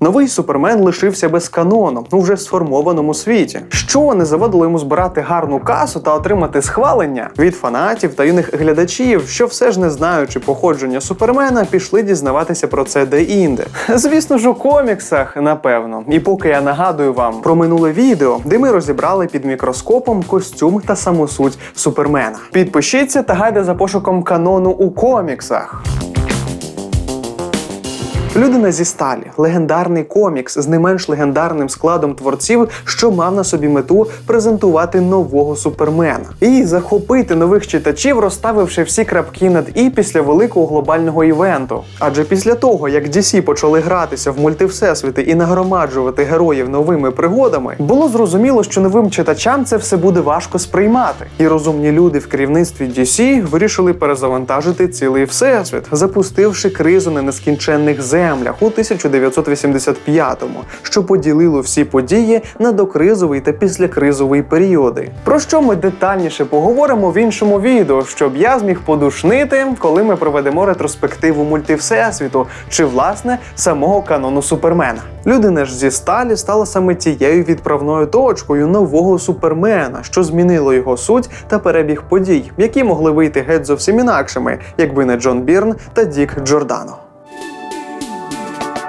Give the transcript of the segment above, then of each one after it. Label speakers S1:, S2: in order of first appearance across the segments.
S1: Новий супермен лишився без канону у вже сформованому світі, що не завадило йому збирати гарну касу та отримати схвалення від фанатів та юних глядачів, що все ж не знаючи походження супермена, пішли дізнаватися про це де-інде. Звісно ж, у коміксах, напевно. І поки я нагадую вам про минуле відео, де ми розібрали під мікроскопом костюм та саму суть супермена. Підпишіться та гайде за пошуком канону у коміксах. Людина зі сталі легендарний комікс з не менш легендарним складом творців, що мав на собі мету презентувати нового супермена і захопити нових читачів, розставивши всі крапки над і після великого глобального івенту. Адже після того, як DC почали гратися в мультивсесвіти і нагромаджувати героїв новими пригодами, було зрозуміло, що новим читачам це все буде важко сприймати. І розумні люди в керівництві DC вирішили перезавантажити цілий всесвіт, запустивши кризу нескінченних землях у 1985-му, що поділило всі події на докризовий та післякризовий періоди. Про що ми детальніше поговоримо в іншому відео, щоб я зміг подушнити, коли ми проведемо ретроспективу мультивсесвіту чи власне самого канону Супермена. Людина ж зі сталі стала саме тією відправною точкою нового супермена, що змінило його суть та перебіг подій, які могли вийти геть зовсім інакшими, якби не Джон Бірн та Дік Джордано.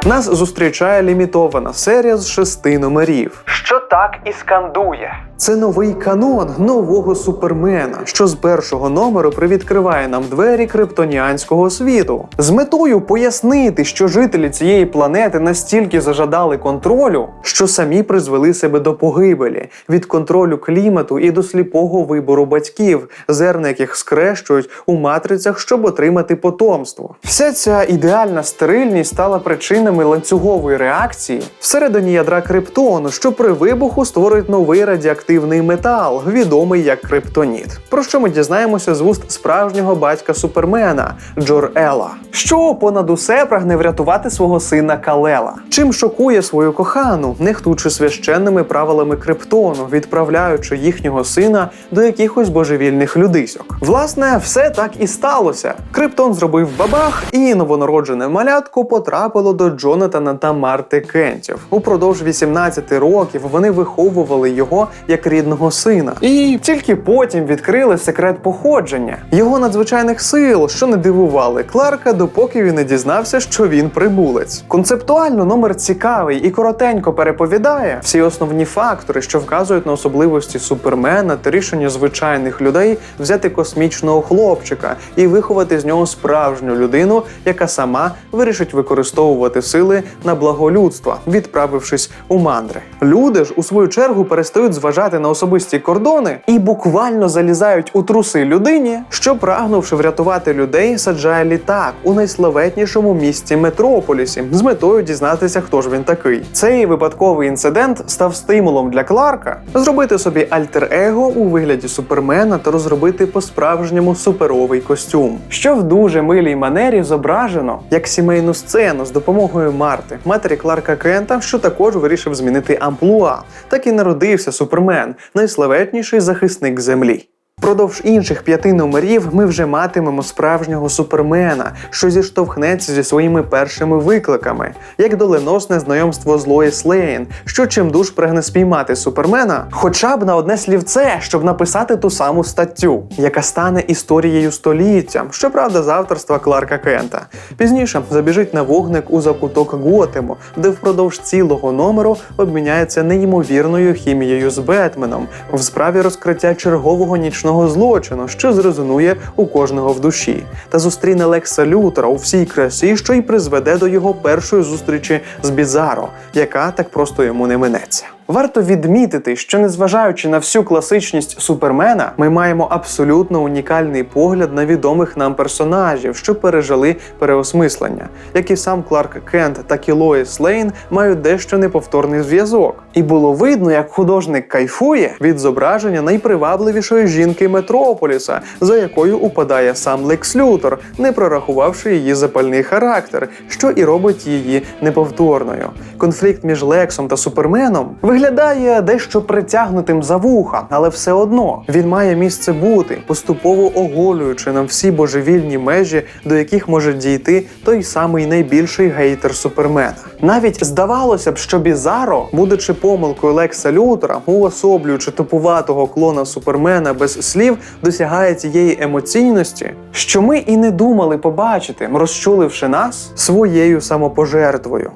S1: Нас зустрічає лімітована серія з шести номерів. Що так і скандує? Це новий канон нового супермена, що з першого номеру привідкриває нам двері криптоніанського світу, з метою пояснити, що жителі цієї планети настільки зажадали контролю, що самі призвели себе до погибелі від контролю клімату і до сліпого вибору батьків, зерна яких скрещують у матрицях, щоб отримати потомство. Вся ця ідеальна стерильність стала причинами ланцюгової реакції всередині ядра криптону, що при вибуху створить новий радіоактивний метал, відомий як криптоніт. Про що ми дізнаємося з вуст справжнього батька супермена Джор Ела, що понад усе прагне врятувати свого сина Калела, чим шокує свою кохану, нехтуючи священними правилами криптону, відправляючи їхнього сина до якихось божевільних людисьок. Власне, все так і сталося. Криптон зробив бабах, і новонароджене малятко потрапило до Джонатана та Марти Кентів. Упродовж 18 років вони виховували його як рідного сина, і тільки потім відкрили секрет походження його надзвичайних сил, що не дивували Кларка, допоки він не дізнався, що він прибулець. Концептуально номер цікавий і коротенько переповідає всі основні фактори, що вказують на особливості супермена та рішення звичайних людей взяти космічного хлопчика і виховати з нього справжню людину, яка сама вирішить використовувати сили на благо людства, відправившись у мандри. Люди ж у свою чергу перестають зважати на особисті кордони і буквально залізають у труси людині, що прагнувши врятувати людей, саджає літак у найславетнішому місті Метрополісі з метою дізнатися, хто ж він такий. Цей випадковий інцидент став стимулом для Кларка зробити собі альтер-его у вигляді супермена та розробити по-справжньому суперовий костюм, що в дуже милій манері зображено як сімейну сцену з допомогою Марти, матері Кларка Кента, що також вирішив змінити амплуа. Так і народився супермен, найславетніший захисник землі. Впродовж інших п'яти номерів ми вже матимемо справжнього супермена, що зіштовхнеться зі своїми першими викликами, як доленосне знайомство з Лоїс Лейн, що чимдуж прагне спіймати супермена, хоча б на одне слівце, щоб написати ту саму статтю, яка стане історією століття, щоправда, з авторства Кларка Кента. Пізніше забіжить на вогник у закуток Готему, де впродовж цілого номеру обміняється неймовірною хімією з Бетменом в справі розкриття чергового нічного злочину, що зрезонує у кожного в душі, та зустріне Лекса Лютера у всій красі, що й призведе до його першої зустрічі з Бізаро, яка так просто йому не минеться. Варто відмітити, що незважаючи на всю класичність супермена, ми маємо абсолютно унікальний погляд на відомих нам персонажів, що пережили переосмислення, як і сам Кларк Кент, так і Лоїс Лейн мають дещо неповторний зв'язок. І було видно, як художник кайфує від зображення найпривабливішої жінки Метрополіса, за якою упадає сам Лекс Лютер, не прорахувавши її запальний характер, що і робить її неповторною. Конфлікт між Лексом та Суперменом виглядає Виглядає дещо притягнутим за вуха, але все одно він має місце бути, поступово оголюючи нам всі божевільні межі, до яких може дійти той самий найбільший гейтер Супермена. Навіть здавалося б, що Бізаро, будучи помилкою Лекса Лютера, уособлюючи тупуватого клона Супермена без слів, досягає тієї емоційності, що ми і не думали побачити, розчуливши нас своєю самопожертвою.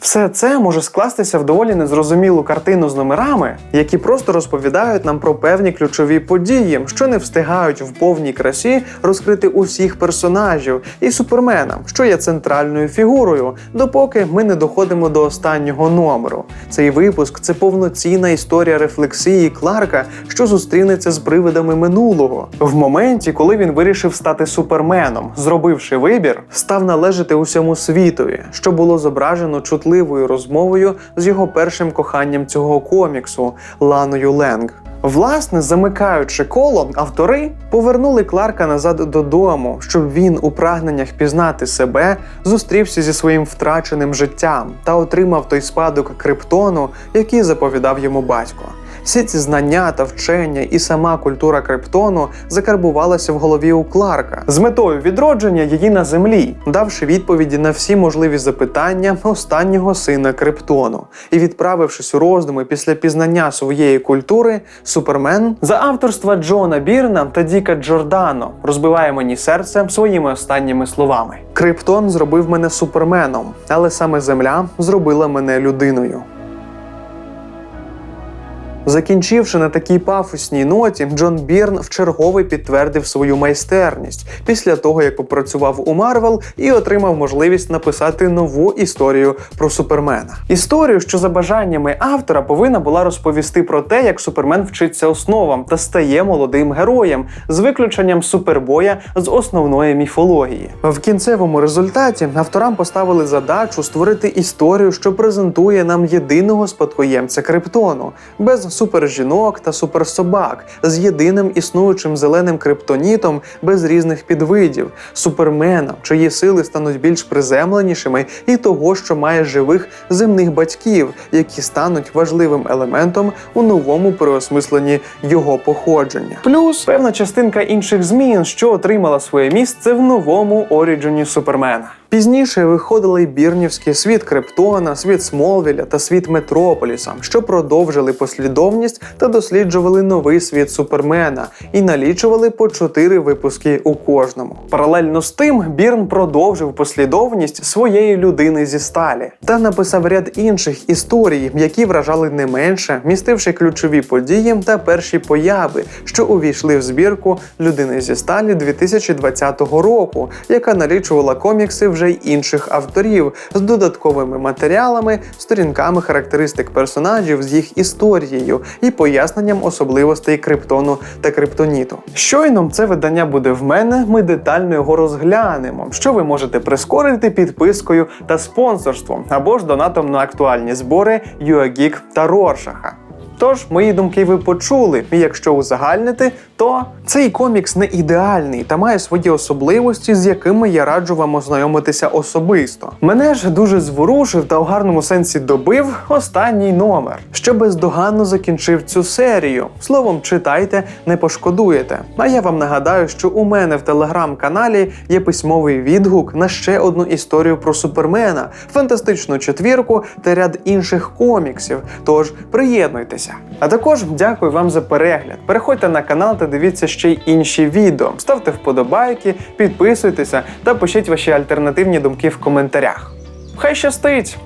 S1: Все це може скластися в доволі незрозумілу картину з номерами, які просто розповідають нам про певні ключові події, що не встигають в повній красі розкрити усіх персонажів і супермена, що є центральною фігурою, допоки ми не доходимо до останнього номеру. Цей випуск це повноцінна історія рефлексії Кларка, що зустрінеться з привидами минулого в моменті, коли він вирішив стати суперменом, зробивши вибір, став належати усьому світові, що було зображено чутливою розмовою з його першим коханням цього коміксу Ланою Ленг. Власне, замикаючи коло, автори повернули Кларка назад додому, щоб він у прагненнях пізнати себе зустрівся зі своїм втраченим життям та отримав той спадок криптону, який заповідав йому батько. Всі ці знання та вчення і сама культура криптону закарбувалася в голові у Кларка з метою відродження її на землі, давши відповіді на всі можливі запитання останнього сина криптону. І відправившись у роздуми після пізнання своєї культури, Супермен за авторства Джона Бірна та Діка Джордано розбиває мені серце своїми останніми словами. Криптон зробив мене суперменом, але саме земля зробила мене людиною. Закінчивши на такій пафосній ноті, Джон Бірн вчергове підтвердив свою майстерність після того, як попрацював у Марвел і отримав можливість написати нову історію про Супермена. Історію, що за бажаннями автора повинна була розповісти про те, як Супермен вчиться основам та стає молодим героєм, з виключенням супербоя з основної міфології. В кінцевому результаті авторам поставили задачу створити історію, що презентує нам єдиного спадкоємця Криптону, без супержінок та суперсобак, з єдиним існуючим зеленим криптонітом без різних підвидів, супермена, чиї сили стануть більш приземленішими, і того, що має живих земних батьків, які стануть важливим елементом у новому переосмисленні його походження. Плюс певна частинка інших змін, що отримала своє місце в новому оріджені Супермена. Пізніше виходили й бірнівський світ Криптона, світ Смолвіля та світ Метрополіса, що продовжили послідовність та досліджували новий світ Супермена і налічували по чотири випуски у кожному. Паралельно з тим, Бірн продовжив послідовність своєї людини зі сталі та написав ряд інших історій, які вражали не менше, містивши ключові події та перші появи, що увійшли в збірку людини зі сталі 2020 року, яка налічувала комікси вже й інших авторів з додатковими матеріалами, сторінками характеристик персонажів з їх історією і поясненням особливостей криптону та криптоніту. Щойно це видання буде в мене. Ми детально його розглянемо, що ви можете прискорити підпискою та спонсорством або ж донатом на актуальні збори UAGeek та Роршаха. Тож, мої думки ви почули, і якщо узагальнити, то цей комікс не ідеальний та має свої особливості, з якими я раджу вам ознайомитися особисто. Мене ж дуже зворушив та в гарному сенсі добив останній номер, що бездоганно закінчив цю серію. Словом, читайте, не пошкодуєте. А я вам нагадаю, що у мене в телеграм-каналі є письмовий відгук на ще одну історію про супермена, фантастичну четвірку та ряд інших коміксів. Тож приєднуйтеся. А також дякую вам за перегляд. Переходьте на канал та дивіться ще й інші відео. Ставте вподобайки, підписуйтеся та пишіть ваші альтернативні думки в коментарях. Хай щастить!